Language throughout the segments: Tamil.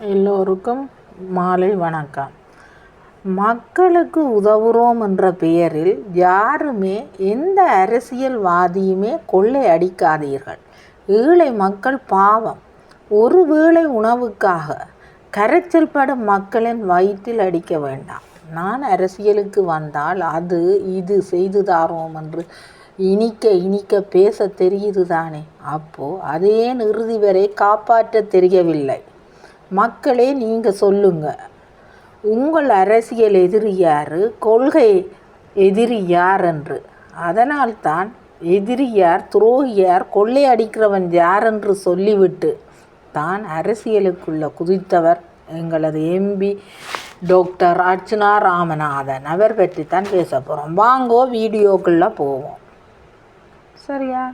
எல்லோருக்கும் மாலை வணக்கம். மக்களுக்கு உதவுறோம் என்ற பெயரில் யாருமே எந்த அரசியல்வாதியுமே கொள்ளை அடிக்காதீர்கள். ஏழை மக்கள் பாவம். ஒரு வேளை உணவுக்காக கரைச்சல் படும் மக்களின் வயிற்றில் அடிக்க வேண்டாம். நான் அரசியலுக்கு வந்தால் அது இது செய்து தாரோம் என்று இனிக்க இனிக்க பேச தெரியுது தானே அப்போ அதே இறுதி வரை காப்பாற்ற தெரியவில்லை. மக்களே நீங்கள் சொல்லுங்க. உங்கள் அரசியல் எதிரி யார்? கொள்கை எதிரி யார் என்று அதனால்தான் எதிரி யார் துரோகி யார் கொள்ளை அடிக்கிறவன் யார் என்று சொல்லிவிட்டு தான் அரசியலுக்குள்ள குதித்தவர் எங்களது எம்பி டாக்டர் அர்ச்சனா ராமநாதன் அவர் பற்றி தான் பேச போகிறோம் வாங்கோ வீடியோக்குள்ளே போவோம். சரியா?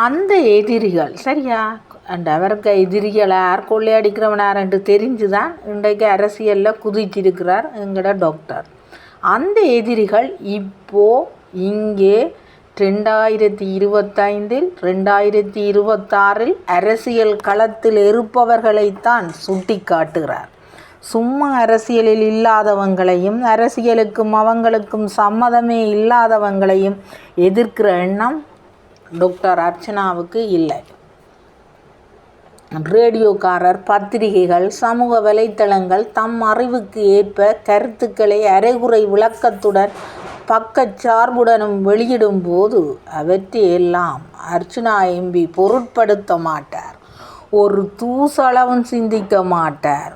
அந்த எதிரிகள் சரியா? அந்த அவருக்கு எதிரிகள் யார் கொள்ளையடிக்கிறவனார் என்று தெரிஞ்சு தான் இன்றைக்கு அரசியலில் குதிச்சிருக்கிறார் எங்களோட டாக்டர் அந்த எதிரிகள் இப்போது இங்கே ரெண்டாயிரத்தி இருபத்தைந்தில் ரெண்டாயிரத்தி இருபத்தாறில் அரசியல் களத்தில் இருப்பவர்களைத்தான் சுட்டி காட்டுகிறார் சும்மா அரசியலில் இல்லாதவங்களையும் அரசியலுக்கும் அவங்களுக்கும் சம்மதமே இல்லாதவங்களையும் எதிர்க்கிற எண்ணம் டாக்டர் அர்ச்சனாவுக்கு இல்லை. ரேடியோக்காரர் பத்திரிகைகள் சமூக வலைத்தளங்கள் தம் அறிவுக்கு ஏற்ப கருத்துக்களை அரைகுறை விளக்கத்துடன் பக்கச்சார்புடனும் வெளியிடும் போது அவற்றையெல்லாம் அர்ச்சனா எம்பி பொருட்படுத்த மாட்டார். ஒரு தூசளவும் சிந்திக்க மாட்டார்.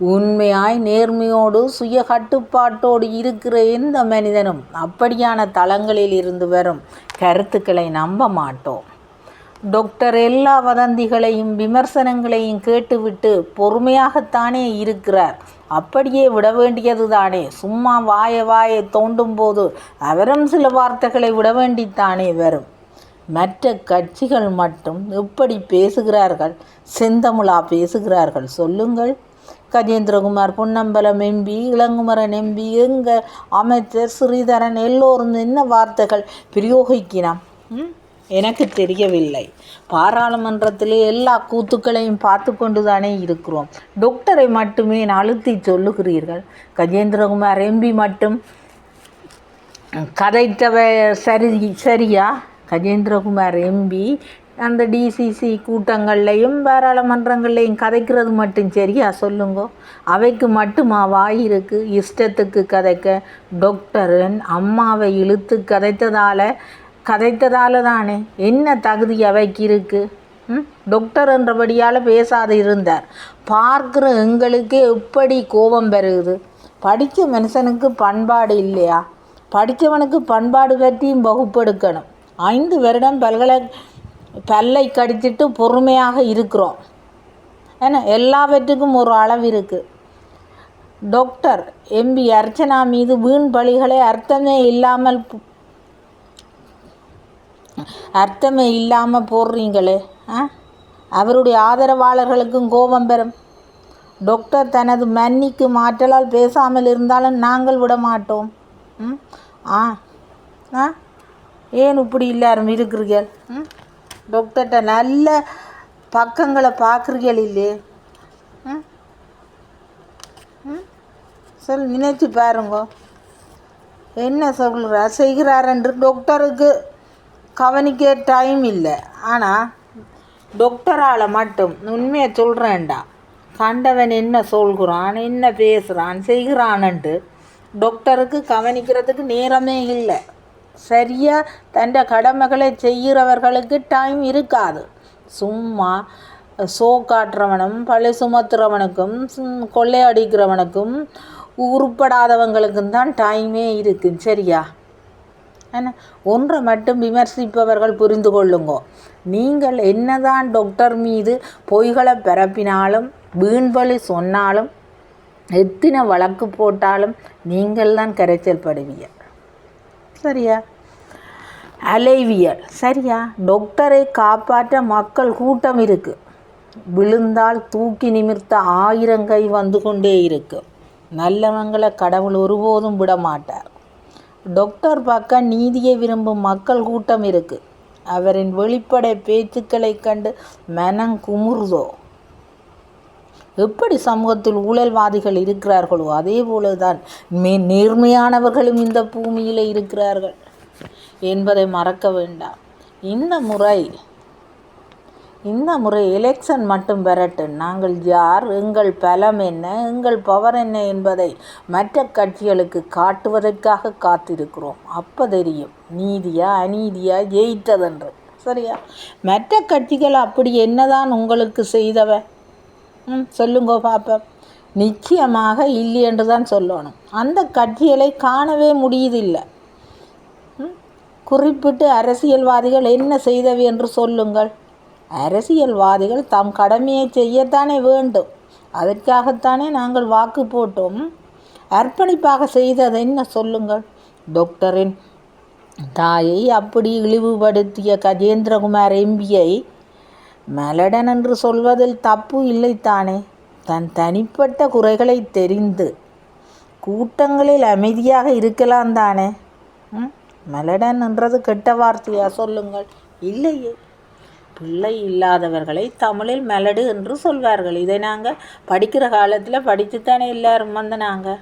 உண்மையாய் நேர்மையோடு சுய கட்டுப்பாட்டோடு இருக்கிற எந்த மனிதனும் அப்படியான தளங்களில் இருந்து வரும் கருத்துக்களை நம்ப மாட்டோம். டாக்டர் எல்லா வதந்திகளையும் விமர்சனங்களையும் கேட்டுவிட்டு பொறுமையாகத்தானே இருக்கிறார். அப்படியே விட வேண்டியது தானே. சும்மா வாய வாயை தோண்டும் போது அவரும் சில வார்த்தைகளை விட வேண்டித்தானே வரும். மற்ற கட்சிகள் மட்டும் எப்படி பேசுகிறார்கள்? செந்தமிழா பேசுகிறார்கள். சொல்லுங்கள். கஜேந்திரகுமார் பொன்னம்பலம் எம்பி இளங்குமரன் எம்பி எங்கள் அமைச்சர் ஸ்ரீதரன் எல்லோரும் என்ன வார்த்தைகள் பிரயோகிக்கினான் எனக்கு தெரியவில்லை. பாராளுமன்றத்திலே எல்லா கூத்துக்களையும் பார்த்து கொண்டு தானே இருக்கிறோம். டாக்டரை மட்டுமே அழுத்தி சொல்லுகிறீர்கள். கஜேந்திரகுமார் எம்பி மட்டும் கதைத்தவ சரி சரியா? கஜேந்திரகுமார் எம்பி அந்த டிசிசி கூட்டங்கள்லையும் பாராளுமன்றங்கள்லையும் கதைக்கிறது மட்டும் சரியா? சொல்லுங்க. அவைக்கு மட்டுமா வாய் இருக்கு. இஷ்டத்துக்கு கதைக்க டாக்டரன் அம்மாவை இழுத்து கதைத்ததால் கதைத்ததால் தானே. என்ன தகுதி அவைக்கு இருக்கு? ம்? டாக்டர் என்றபடியால் பேசாது இருந்தார். பார்க்குற எங்களுக்கே எப்படி கோபம் பெறுகுது? படித்த மனுஷனுக்கு பண்பாடு இல்லையா? படித்தவனுக்கு பண்பாடு பற்றியும் வகுப்பெடுக்கணும். ஐந்து வருடம் பல்கலை பல்லை கடிச்சிட்டு பொறுமையாக இருக்கிறோம். ஏன்னா எல்லாவற்றுக்கும் ஒரு அளவு இருக்குது டாக்டர் எம்பி அர்ச்சனா மீது வீண் பலிகளை அர்த்தமே இல்லாமல் அர்த்தமே இல்லாமல் போடுறீங்களே ஆ? அவருடைய ஆதரவாளர்களுக்கும் கோபம் பெறும். டாக்டர் தனது மன்னிக்கு மாற்றலால் பேசாமல் இருந்தாலும் நாங்கள் விட மாட்டோம். ம்? ஆ? ஆ? ஏன் இப்படி எல்லாரும் இருக்கிறீர்கள்? ம்? டாக்டர்கிட்ட நல்ல பக்கங்களை பார்க்குறீர்கள் இல்லையே? சொல் நினைச்சு பாருங்க. என்ன சொல்கிறார் செய்கிறாரென்று டாக்டருக்கு கவனிக்க டைம் இல்லை. ஆனால் டாக்டரால் மட்டும் உண்மையை சொல்கிறேன்டா கண்டவன் என்ன சொல்கிறான் என்ன பேசுகிறான் செய்கிறான்ட்டு டாக்டருக்கு கவனிக்கிறதுக்கு நேரமே இல்லை. சரியாக தன் கடமைகளை செய்கிறவர்களுக்கு டைம் இருக்காது. சும்மா சோ காட்டுறவனும் பழி சுமத்துறவனுக்கும் சும், கொள்ளையடிக்கிறவனுக்கும் உருப்படாதவங்களுக்கும் தான் டைமே இருக்குது சரியா? என்ன? ஒன்றை மட்டும் விமர்சிப்பவர்கள் புரிந்து கொள்ளுங்கோ. நீங்கள் என்னதான் டாக்டர் மீது பொய்களை பரப்பினாலும் வீண்பழி சொன்னாலும் எத்தனை வழக்கு போட்டாலும் நீங்கள் தான் கரைச்சல் படுவீங்க. சரியா? அலைவியல். சரியா? டாக்டரை காப்பாற்ற மக்கள் கூட்டம் இருக்கு. விழுந்தால் தூக்கி நிமிர்த்த ஆயிரம் கை வந்து கொண்டே இருக்கு. நல்லவங்களை கடவுள் ஒருபோதும் விட மாட்டார். டாக்டர் பக்கம் நீதியை விரும்பும் மக்கள் கூட்டம் இருக்கு. அவரின் வெளிப்படை பேச்சுக்களைக் கண்டு மனம் குமுறுதோ? எப்படி சமூகத்தில் ஊழல்வாதிகள் இருக்கிறார்களோ அதே போலதான் மே நேர்மையானவர்களும் இந்த பூமியில் இருக்கிறார்கள் என்பதை மறக்க வேண்டாம். இந்த முறை இந்த முறை எலெக்ஷன் மட்டும் பெறட்டும் நாங்கள் யார் எங்கள் பலம் என்ன எங்கள் பவர் என்ன என்பதை மற்ற கட்சிகளுக்கு காட்டுவதற்காக காத்திருக்கிறோம். அப்போ தெரியும் நீதியா அநீதியா ஜெயித்ததென்று. சரியா? மற்ற கட்சிகள் அப்படி என்னதான் உங்களுக்கு செய்தவ ம் சொல்லுங்க பாப்போம் நிச்சயமாக இல்லை என்று தான் சொல்லணும். அந்த கட்சிகளை காணவே முடியுதில்லை. குறிப்பிட்டு அரசியல்வாதிகள் என்ன செய்தவை என்று சொல்லுங்கள். அரசியல்வாதிகள் தம் கடமையை செய்யத்தானே வேண்டும். அதற்காகத்தானே நாங்கள் வாக்கு போட்டோம். அர்ப்பணிப்பாக செய்தது என்ன சொல்லுங்கள். டாக்டரின் தாயை அப்படி இழிவுபடுத்திய கஜேந்திரகுமார் எம்பியை மலடன் என்று சொல்வதில் தப்பு இல்லைத்தானே? தன் தனிப்பட்ட குறைகளை தெரிந்து கூட்டங்களில் அமைதியாக இருக்கலாம் தானே? ம்? மலடன் என்றது கெட்ட வார்த்தையா சொல்லுங்கள். இல்லையே. பிள்ளை இல்லாதவர்களை தமிழில் மெலடு என்று சொல்வார்கள். இதை நாங்கள் படிக்கிற காலத்தில் படித்துத்தானே எல்லாரும் வந்த நாங்கள்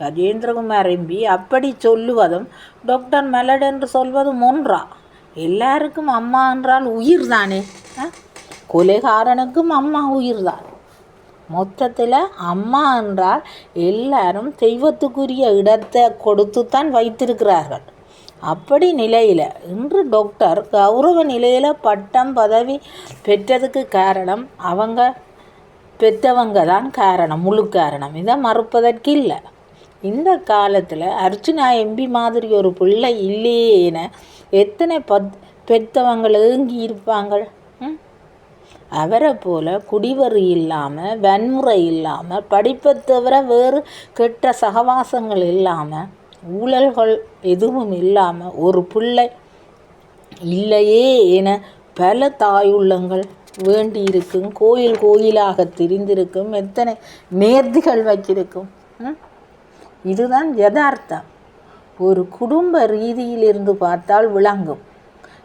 கஜேந்திரகுமார் எம்பி அப்படி சொல்லுவதும் டாக்டர் மெலடு என்று சொல்வதும் ஒன்றா? எல்லாருக்கும் அம்மா என்றால் உயிர் தானே? ஆ? கொலைகாரனுக்கும் அம்மா உயிர் தான் மொத்தத்தில் அம்மா என்றால் எல்லாரும் தெய்வத்துக்குரிய இடத்தை கொடுத்து தான் வைத்திருக்கிறார்கள். அப்படி நிலையில் இன்று டாக்டர் கௌரவ நிலையில் பட்டம் பதவி பெற்றதுக்கு காரணம் அவங்க பெற்றவங்க தான் காரணம் முழு காரணம். இதை மறுப்பதற்கு இல்லை இந்த காலத்தில் அர்ச்சனா எம்பி மாதிரி ஒரு பிள்ளை இல்லையேன எத்தனை பத் பெற்றவங்கள் ஏங்கி இருப்பாங்கள் அவரை போல் குடிவரி இல்லாமல் வன்முறை இல்லாமல் படிப்பை தவிர வேறு கெட்ட சகவாசங்கள் இல்லாமல் ஊழல்கள் எதுவும் இல்லாமல் ஒரு பிள்ளை இல்லையே என பல தாயுள்ளங்கள் வேண்டி இருக்கும் கோயில் கோயிலாக திரிந்திருக்கும். எத்தனை நேர்த்திகள் வச்சிருக்கும் இதுதான் யதார்த்தம். ஒரு குடும்ப ரீதியிலிருந்து பார்த்தால் விளங்கும்.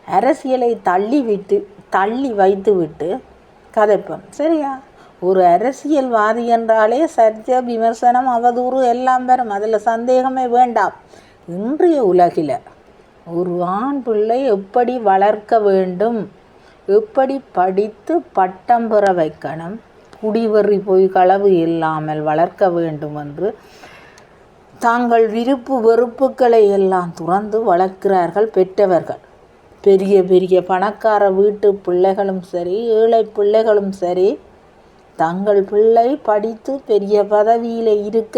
அரசியலை தள்ளிவிட்டு தள்ளி வைத்துவிட்டு விட்டு கதைப்போம். சரியா? ஒரு அரசியல்வாதி என்றாலே சர்ச்சை விமர்சனம் அவதூறு எல்லாம் வரும். அதில் சந்தேகமே வேண்டாம். இன்றைய உலகில் ஒரு ஆண் பிள்ளை எப்படி வளர்க்க வேண்டும்? எப்படி படித்து பட்டம் பெற வைக்கணும்? குடிவெறி போய் களவு இல்லாமல் வளர்க்க வேண்டும் என்று தாங்கள் விருப்பு வெறுப்புகளை எல்லாம் துறந்து வளர்க்கிறார்கள் பெற்றவர்கள். பெரிய பெரிய பணக்கார வீட்டு பிள்ளைகளும் சரி ஏழை பிள்ளைகளும் சரி தங்கள் பிள்ளை படித்து பெரிய பதவியில் இருக்க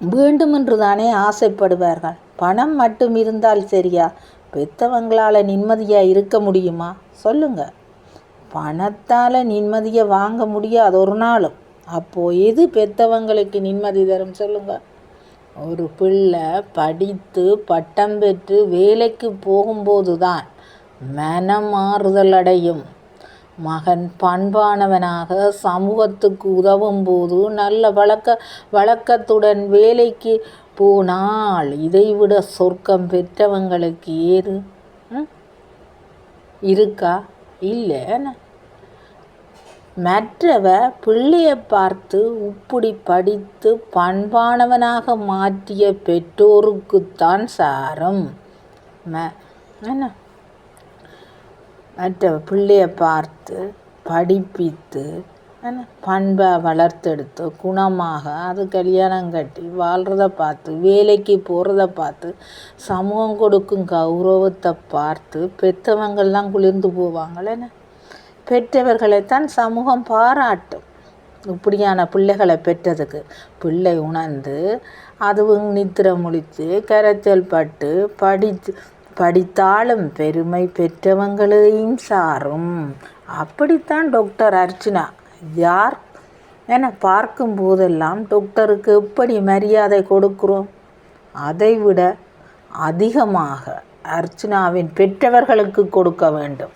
வேண்டும் என்று தானே ஆசைப்படுவார்கள். பணம் மட்டும் இருந்தால் சரியா? பெத்தவங்களால் நிம்மதியாக இருக்க முடியுமா? சொல்லுங்க. பணத்தால் நிம்மதியை வாங்க முடியாது ஒரு நாளும். அப்போது எது பெத்தவங்களுக்கு நிம்மதி தரும்? சொல்லுங்கள் ஒரு பிள்ளை படித்து பட்டம் பெற்று வேலைக்கு போகும்போது தான் மனம் மாறுதல் அடையும். மகன் பண்பானவனாக சமூகத்துக்கு உதவும் போது நல்ல வழக்க வழக்கத்துடன் வேலைக்கு போனால் இதைவிட சொர்க்கம் பெற்றவங்களுக்கு ஏது? இருக்கா? இல்லை மற்றவ பிள்ளையை பார்த்து உப்படி படித்து பண்பானவனாக மாற்றிய பெற்றோருக்குத்தான் சாரும். ம என்ன? மற்ற பிள்ளையை பார்த்து படிப்பித்து என்ன? பண்பை வளர்த்தெடுத்து குணமாக அது கல்யாணம் கட்டி வாழ்கிறத பார்த்து வேலைக்கு போகிறத பார்த்து சமூகம் கொடுக்கும் கௌரவத்தை பார்த்து பெற்றவங்கள்லாம் குளிர்ந்து போவாங்களே என்ன? பெற்றவர்களைத்தான் சமூகம் பாராட்டும். இப்படியான பிள்ளைகளை பெற்றதுக்கு பிள்ளை உணர்ந்து அதுவும் நித்திர முழித்து கரைச்சல் பட்டு படித்து படித்தாலும் பெருமை பெற்றவங்களையும் சாரும். அப்படித்தான் டாக்டர் அர்ச்சனா. யார்? என பார்க்கும் போதெல்லாம் டாக்டருக்கு எப்படி மரியாதை கொடுக்குறோம்? அதைவிட அதிகமாக அர்ச்சனாவின் பெற்றவர்களுக்கு கொடுக்க வேண்டும்.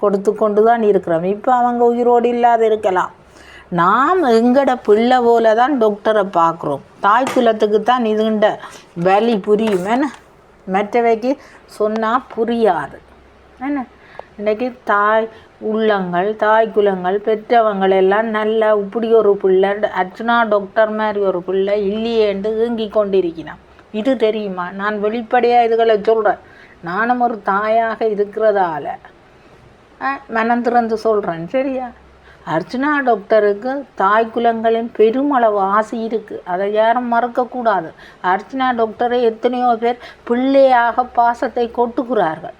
கொடுத்து கொண்டு தான் இருக்கிறோம். இப்போ அவங்க உயிரோடு இல்லாத இருக்கலாம். நாம் எங்கட பிள்ளை போல தான் டாக்டரை பார்க்குறோம். தாய் குலத்துக்கு தான் இதுண்ட வலி புரியும். என்ன? மற்றவைக்கு சொன்னால் புரியாது. என்ன? இன்றைக்கி தாய் உள்ளங்கள் தாய் குலங்கள் பெற்றவங்கள் எல்லாம் நல்ல இப்படி ஒரு பிள்ளை அர்ச்சனா டாக்டர் மாதிரி ஒரு பிள்ளை இல்லையேண்டு ஏங்கி கொண்டிருக்கிறான். இது தெரியுமா? நான் வெளிப்படையாக இதுகளை சொல்கிறேன் நானும் ஒரு தாயாக இருக்கிறதால. மனம் திறந்து சொல்கிறேன் சரியா? அர்ச்சனா டாக்டருக்கு தாய் குலங்களின் பெருமளவு ஆசை இருக்குது அதை யாரும் மறக்கக்கூடாது. அர்ச்சனா டாக்டரை எத்தனையோ பேர் பிள்ளையாக பாசத்தை கொட்டுகிறார்கள்.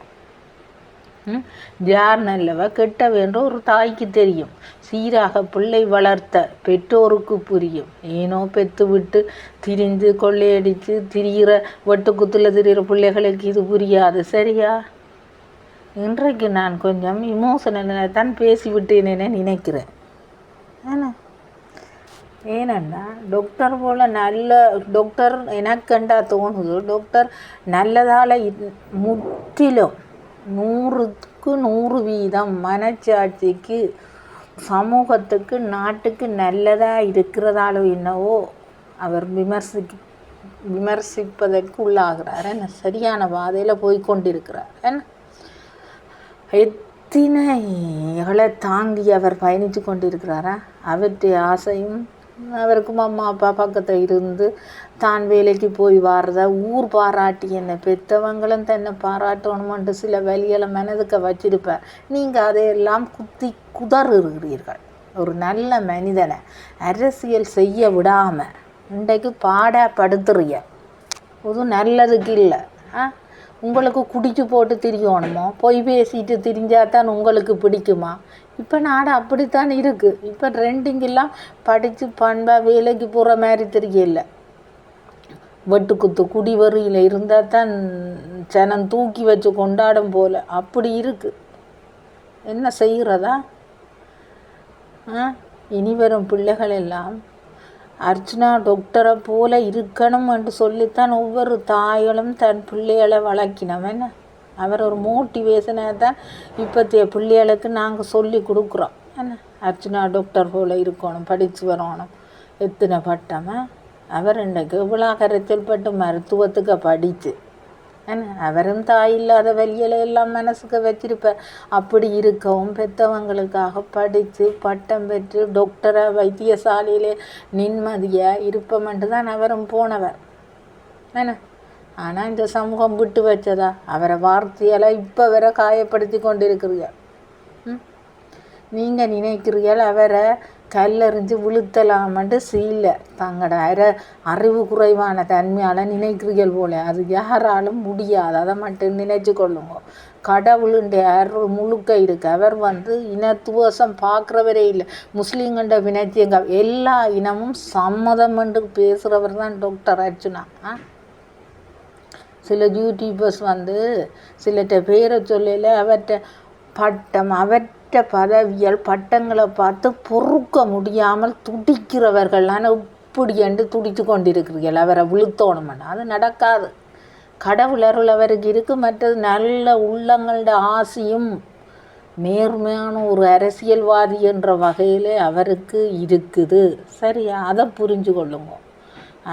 யார் நல்லவ வேண்டும் ஒரு தாய்க்கு தெரியும். சீராக பிள்ளை வளர்த்த பெற்றோருக்கு புரியும். ஏனோ பெத்து விட்டு திரிந்து கொள்ளையடித்து திரிகிற வெட்டுக்குத்தில் திரிகிற பிள்ளைகளுக்கு இது புரியாது. சரியா? இன்றைக்கு நான் கொஞ்சம் இமோஷனலை தான் பேசிவிட்டேனே நினைக்கிறேன். என்ன ஏனென்னா டாக்டர் போல் நல்ல டாக்டர் எனக்கண்டா தோணுது. டாக்டர் நல்லதால் முற்றிலும் நூறுக்கு நூறு வீதம் மனச்சாட்சிக்கு சமூகத்துக்கு நாட்டுக்கு நல்லதாக இருக்கிறதாலோ என்னவோ அவர் விமர்சி விமர்சிப்பதற்கு உள்ளாகிறார். என்ன சரியான பாதையில் போய் கொண்டிருக்கிறார். என்ன எத்தனைகளை தாங்கி அவர் பயணித்து கொண்டிருக்கிறாரா? அவற்றை ஆசையும் அவருக்கும் அம்மா அப்பா பக்கத்தில் இருந்து தான் வேலைக்கு போய் வாரத ஊர் பாராட்டி என்னை பெற்றவங்களும் தன்னை பாராட்டணுமென்று சில வழிகளை மனதுக்கு வச்சிருப்பேன். நீங்கள் அதையெல்லாம் குத்தி குதறுகிறீர்கள். ஒரு நல்ல மனிதனை அரசியல் செய்ய விடாமல் இன்றைக்கு பாடப்படுத்துறிய. அதுவும் நல்லதுக்கு இல்லை. ஆ? உங்களுக்கு குடிச்சு போட்டு திரியணுமோ பொய் பேசிட்டு திரிஞ்சால் தான் உங்களுக்கு பிடிக்குமா? இப்போ நாடு அப்படித்தான் இருக்குது இப்போ ட்ரெண்டிங்கெல்லாம் படித்து பண்பாக வேலைக்கு போகிற மாதிரி தெரியல வெட்டுக்குத்து குடிவரியில் இருந்தால் தான் ஜனம் தூக்கி வச்சு கொண்டாடும் போல். அப்படி இருக்குது என்ன செய்கிறதா இனி வரும் பிள்ளைகள் எல்லாம் அர்ச்சனா டாக்டரை போல இருக்கணும் என்று சொல்லித்தான் ஒவ்வொரு தாய்களும் தன் பிள்ளைகளை வளர்க்கினவன். என்ன? அவர் ஒரு மோட்டிவேஷனாக தான் இப்போத்தைய பிள்ளைகளுக்கு நாங்கள் சொல்லி கொடுக்குறோம். என்ன? அர்ச்சனா டாக்டர் போல் இருக்கணும் படித்து வரணும். எத்தனை பட்டமாக அவர் இன்றைக்கு இவ்வளோ கரைச்சல் பட்டு மருத்துவத்துக்கு படித்து என்ன அவரும் தாய் இல்லாத வழியில எல்லாம் மனசுக்கு வச்சிருப்பார் அப்படி இருக்கவும் பெற்றவங்களுக்காக படித்து பட்டம் பெற்று டாக்டரை வைத்தியசாலையிலே நிம்மதியாக இருப்பமென்று தான் அவரும் போனவர். என்ன? ஆனால் இந்த சமூகம் விட்டு வச்சதா? அவரை வார்த்தையெல்லாம் இப்போ வர காயப்படுத்தி கொண்டு இருக்கிறீர்கள் நீங்கள் நினைக்கிறீர்கள் அவரை கல்லெறிஞ்சு விழுத்தலாமன்ட்டு சீல தங்களோட அர அறிவு குறைவான தன்மையால் நினைக்கிறீர்கள் போல. அது யாராலும் முடியாது. அதை மட்டும் நினைச்சு கொள்ளுங்க. கடவுளுடைய அருள் முழுக்க இருக்கு. அவர் வந்து இனத்துவசம் பார்க்குறவரே இல்லை. முஸ்லீம்கண்ட வினத்தியங்க எல்லா இனமும் சம்மதம் என்று பேசுகிறவர் தான் டாக்டர் அர்ச்சுனா சில யூடியூபர்ஸ் வந்து சிலர்கிட்ட பேரை சொல்லல அவர்கிட்ட பட்டம் அவர் பதவியல் பட்டங்களை பார்த்து பொறுக்க முடியாமல் துடிக்கிறவர்கள்லாம் இப்படி என்று துடித்து கொண்டிருக்கிறீர்கள். அவரை விழுத்தோணுமென்னா அது நடக்காது. கடவுள் அருள் அவருக்கு இருக்குது மற்றது நல்ல உள்ளங்களோட ஆசையும் நேர்மையான ஒரு அரசியல்வாதி என்ற வகையில் அவருக்கு இருக்குது. சரியா? அதை புரிஞ்சு கொள்ளுங்க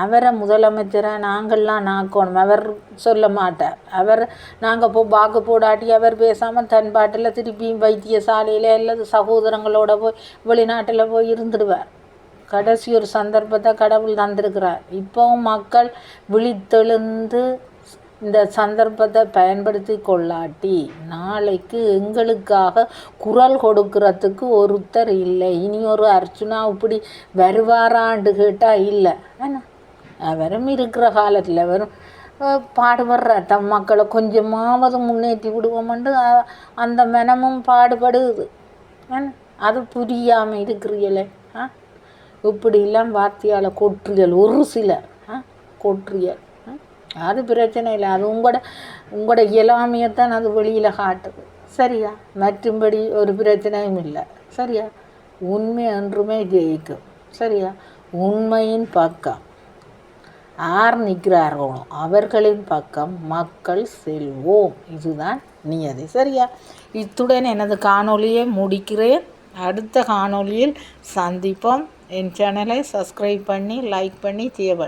அவரை முதலமைச்சரை நாங்கள்லாம் நாக்கணும். அவர் சொல்ல மாட்டார். அவர் நாங்கள் போ வாக்கு போடாட்டி அவர் பேசாமல் தன் பாட்டில் திருப்பியும் வைத்தியசாலையில் அல்லது சகோதரங்களோட போய் வெளிநாட்டில் போய் இருந்துடுவார். கடைசி ஒரு சந்தர்ப்பத்தை கடவுள் தந்திருக்கிறார். இப்போவும் மக்கள் விழித்தெழுந்து இந்த சந்தர்ப்பத்தை பயன்படுத்தி கொள்ளாட்டி நாளைக்கு எங்களுக்காக குரல் கொடுக்கறதுக்கு ஒருத்தர் இல்லை. இனி ஒரு அர்ச்சுனா இப்படி வருவாராண்டு கேட்டால் இல்லை. ஆனால் அவரும் இருக்கிற காலத்தில் வெறும் பாடுபடுற தம் மக்களை கொஞ்சமாவது முன்னேற்றி விடுவோம்ண்டு அந்த மனமும் பாடுபடுது. அது புரியாமல் இருக்கிறீங்களே? ஆ இப்படிலாம் வார்த்தையால் கொற்றுகள் ஒரு சில ஆ கொற்றுகள் அது பிரச்சனை இல்லை. அது உங்களோட உங்களோட இயலாமையைத்தான் அது வெளியில் காட்டுது. சரியா? மற்றும்படி ஒரு பிரச்சனையும் இல்லை. சரியா? உண்மை என்றுமே ஜெயிக்கும். சரியா? உண்மையின் பக்கம். யார் நிற்கிறார்களோ அவர்களின் பக்கம் மக்கள் செல்வோம். இதுதான் நியதி. சரியா? இத்துடன் எனது காணொலியை முடிக்கிறேன். அடுத்த காணொலியில் சந்திப்போம். என் சேனலை சப்ஸ்கிரைப் பண்ணி லைக் பண்ணி தேவை